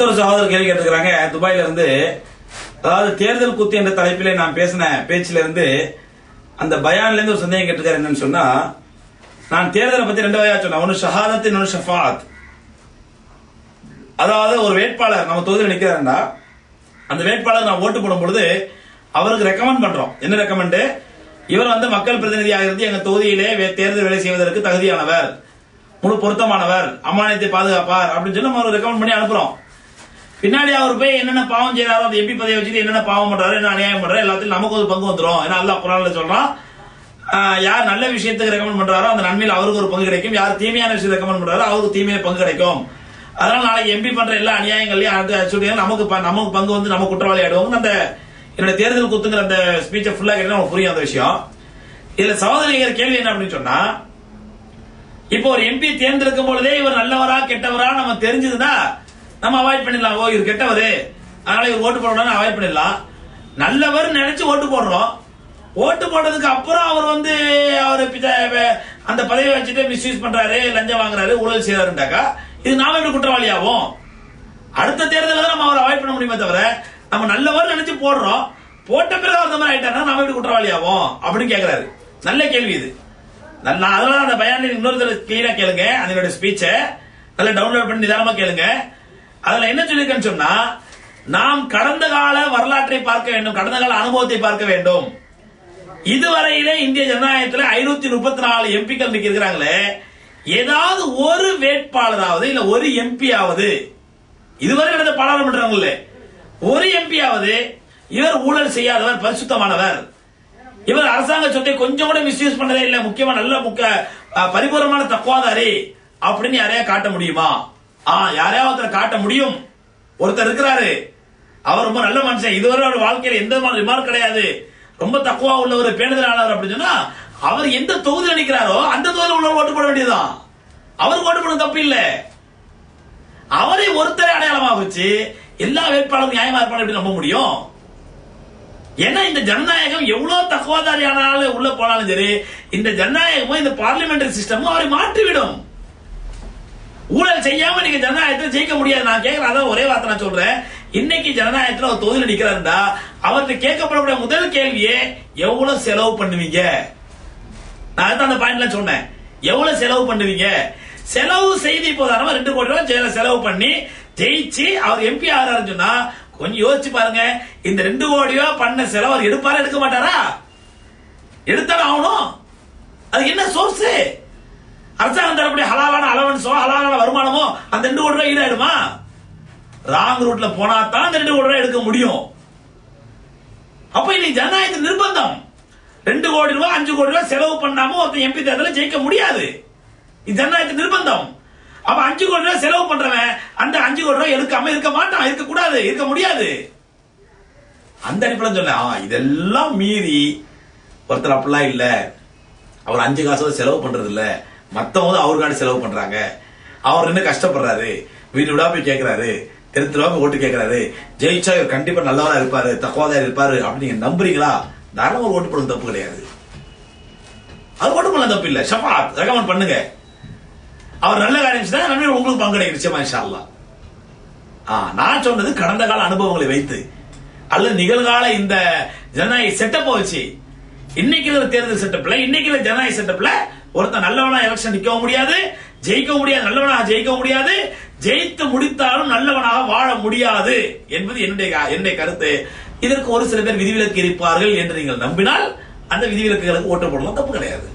அடுத்த ஒரு சகோதரர் கேள்வி கேட்டிருக்கிறாங்க. துபாயில இருந்து அதாவது தேர்தல் குத்து என்ற தலைப்பிலே நான் பேசின பேச்சில இருந்து அந்த பயான்ல இருந்து ஒரு சந்தேகம் கேட்டிருக்காரு என்னன்னு சொன்னா நான் தேர்தலை பத்தி ரெண்டு வகையா சொன்னேன். ஒன்னு ஷஹாதத் இன்னொன்று ஷஃபாத் அதாவது ஒரு வேட்பாளர் நம்ம தொகுதியில் நிக்கிறாருன்னா அந்த வேட்பாளர் நான் ஓட்டு போடும் பொழுது அவருக்கு ரெக்கமெண்ட் பண்றோம். என்ன ரெக்கமெண்ட் இவர் வந்து மக்கள் பிரதிநிதியாக இருந்து எங்க தொகுதியிலே வே- தேர்தல் வேலை செய்வதற்கு தகுதியானவர் முழு பொருத்தமானவர் அமானியத்தை பாதுகாப்பார் அப்படின்னு சொல்லி நம்ம ரெக்கமெண்ட் பண்ணி அனுப்புறோம். பின்னாடி அவர் போய் என்னென்ன பாவம் செய்யறாரோ அந்த எம்பி பதவியை வச்சுட்டு என்னென்ன பாவம் பண்றாரு என்ன அநியாயம் பண்றாரு எல்லாத்தையும் நமக்கு ஒரு பங்கு வந்துடும் ஏன்னா அல்லா குரான்ல சொல்றான் யார் நல்ல விஷயத்துக்கு ரெக்கமெண்ட் பண்றாரோ அந்த நன்மையில் அவருக்கு ஒரு பங்கு கிடைக்கும். யார் தீமையான விஷயம் ரெக்கமெண்ட் பண்றாரோ அவருக்கு தீமையில பங்கு கிடைக்கும். அதனால நாளைக்கு எம்பி பண்ற எல்லா அநியாயங்களையும் அந்த சொல்லியா நமக்கு ப- நமக்கு பங்கு வந்து நம்ம குற்றவாளி ஆயிடுவோம் அந்த என்னோட தேர்தல் குத்துங்கிற அந்த ஸ்பீச்சை ஃபுல்லா கேட்டா நமக்கு புரியும் அந்த விஷயம். இதுல சகோதரிகள் கேள்வி என்ன அப்படின்னு சொன்னா இப்போ ஒரு எம்பி தேர்ந்தெடுக்கும் பொழுதே இவர் நல்லவரா கெட்டவரா நம்ம தெரிஞ்சதுன்னா நம்ம அவாய்ட் பண்ணிடலாம். ஓ இவர் கெட்டவரு. அதனால இவர் ஓட்டு போடணும்னு அவாய்ட் பண்ணிடலாம். நல்லவர் நினைச்சு ஓட்டு போடுறோம். ஓட்டு போட்டதுக்கு அப்புறம் அவர் வந்து அவர் அந்த பதவியை வச்சுட்டு மிஸ்யூஸ் பண்றாரு லஞ்சம் வாங்குறாரு ஊழல் செய்யறாருண்டாக்கா இது நாம எப்படி குற்றவாளி ஆகும் அடுத்த தேர்தலில் தான் நம்ம அவரை அவாய்ட் பண்ண முடியுமே தவிர நம்ம நல்லவர் நினைச்சு போடுறோம். போட்ட பிறகு அந்த மாதிரி ஆயிட்டாருன்னா நாம எப்படி குற்றவாளி ஆகும் அப்படின்னு கேக்குறாரு. நல்ல கேள்வி இது. நல்லா அதெல்லாம் அந்த பயானில் இன்னொருத்தர் கிளீனா கேளுங்க அதனுடைய ஸ்பீச்சை நல்லா டவுன்லோட் பண்ணி நிதானமா கேளுங்க. அதுல என்ன சொல்லியிருக்கேன்னு சொன்னா நாம் கடந்த கால வரலாற்றை பார்க்க வேண்டும் கடந்த கால அனுபவத்தை பார்க்க வேண்டும். இதுவரையிலே இந்திய ஜனநாயகத்தில் ஐநூத்தி முப்பத்தி நாலு எம்பிக்கள் இருக்கிறாங்களே ஏதாவது ஒரு வேட்பாளராவது இல்ல ஒரு எம்பியாவது இதுவரை நடந்த பாராளுமன்றங்கள்ல ஒரு எம்பியாவது இவர் ஊழல் செய்யாதவர் பரிசுத்தமானவர். இவர் அரசாங்க சொத்தை கொஞ்சம் கூட மிஸ்யூஸ் பண்ணதே இல்ல முக்கியமா நல்ல முக்க பரிபூர்ணமான தக்குவாதாரி அப்படின்னு யாரையா காட்ட முடியுமா? ஆ யாரையாவது ஒருத்தரை காட்ட முடியும். ஒருத்தர் இருக்கிறாரு. அவர் ரொம்ப நல்ல மனுஷன். இதுவரை அவர் வாழ்க்கையில எந்த ரிமார்க் கிடையாது. ரொம்ப தக்குவா உள்ளவர் பேணுதலானவர் அப்படின்னு சொன்னா அவர் எந்த தொகுதியில் நினைக்கிறாரோ அந்த தொகுதியில் உள்ள ஓட்டு போட வேண்டியதுதான். அவருக்கு ஓட்டு போட தப்பு இல்லை. அவரை ஒருத்தரை அடையாளமாக வச்சு எல்லா வேட்பாளரும் நியாயமா இருப்பாங்க எப்படி நம்ப முடியும்? ஏன்னா இந்த ஜனநாயகம் எவ்வளவு தக்குவாதாரியானாலும் உள்ள போனாலும் சரி இந்த ஜனநாயகமும் இந்த பார்லிமெண்டரி சிஸ்டமும் அவரை மாற்றிவிடும். ஊழல் செய்யாம நீங்க ஜனநாயகத்தில் ஜெயிக்க முடியாது. நான் கேட்கிறேன் அதான் ஒரே வார்த்தை நான் சொல்றேன். இன்னைக்கு ஜனநாயகத்தில் ஒரு தொகுதியில் நிக்கிறாருந்தா அவர்கிட்ட கேட்கப்படக்கூடிய முதல் கேள்வியே எவ்வளவு செலவு பண்ணுவீங்க? நான் தான் அந்த பாயிண்ட்ல சொன்னேன். எவ்வளவு செலவு பண்ணுவீங்க? செலவு செய்து இப்போ உதாரணமா ரெண்டு கோடி ரூபாய் செலவு பண்ணி ஜெயிச்சு அவர் எம்பி ஆகிறாருன்னு சொன்னா கொஞ்சம் யோசிச்சு பாருங்க. இந்த ரெண்டு கோடி ரூபாய் பண்ண செலவு அவர் எடுப்பாரா எடுக்க மாட்டாரா? எடுத்தாலும் ஆகணும். அது என்ன சோர்ஸ் அரசாங்கம் தரக்கூடிய ஹலாலான அலவன்ஸோ ஹலாலான வருமானமோ அந்த ரெண்டு கோடி ரூபாய் ஈடாயிடுமா ராங் ரூட்ல போனா தான் அந்த ரெண்டு கோடி ரூபாய் எடுக்க முடியும். அப்ப இன்னைக்கு ஜனநாயகத்தின் நிர்பந்தம். ரெண்டு கோடி ரூபாய் அஞ்சு கோடி ரூபாய் செலவு பண்ணாம ஒருத்தன் எம்பி தேர்தலில் ஜெயிக்க முடியாது. இது ஜனநாயகத்தின் நிர்பந்தம். அப்ப அஞ்சு கோடி ரூபாய் செலவு பண்றவன் அந்த அஞ்சு கோடி ரூபாய் எடுக்காம இருக்க மாட்டான் இருக்க கூடாது இருக்க முடியாது. அந்த அடிப்படையில் சொன்னேன் இதெல்லாம் மீறி ஒருத்தர் அப்படிலாம் இல்ல. அவர் அஞ்சு காசு செலவு பண்றது இல்லை மற்றவங்க தான் அவருக்காண்டி செலவு பண்றாங்க. அவர் என்ன கஷ்டப்படுறாரு. வீடு விடா போய் கேட்குறாரு தெரு தெருவா போய் ஓட்டு கேக்குறாரு. ஜெயிச்சா இவர் கண்டிப்பா நல்லவரா இருப்பாரு தக்குவாதான் இருப்பாரு அப்படின்னு நம்புறீங்களா? தாராளமா ஓட்டு போடுறது தப்பு கிடையாது. அது ஓட்டு பண்ணலாம் தப்பு இல்லை. ஷஃபாத் ரெக்கமெண்ட் பண்ணுங்க. அவர் நல்ல காரியம் செஞ்சா நன்மை உங்களுக்கு பங்கு கிடைக்கும் நிச்சயமா ஆ, நான் சொன்னது கடந்த கால அனுபவங்களை வைத்து. அல்லது நிகழ்கால இந்த ஜனநாயக செட்டப்பை வச்சு. இன்னைக்கு தேர்தல் செட்டப்ல இன்னைக்கு ஜனநாயக செட்டப்ல ஒருத்தன் நல்லவனா எலெக்ஷன் நிற்கவும் முடியாது ஜெயிக்க முடியாது நல்லவனாக ஜெயிக்க முடியாது ஜெயித்து முடித்தாலும் நல்லவனாக வாழ முடியாது என்பது என்னுடைய என்னுடைய கருத்து. இதற்கு ஒரு சில பேர் விதிவிலக்கு இருப்பார்கள் என்று நீங்கள் நம்பினால் அந்த விதிவிலக்குகளுக்கு ஓட்டு போடலாம் தப்பு கிடையாது.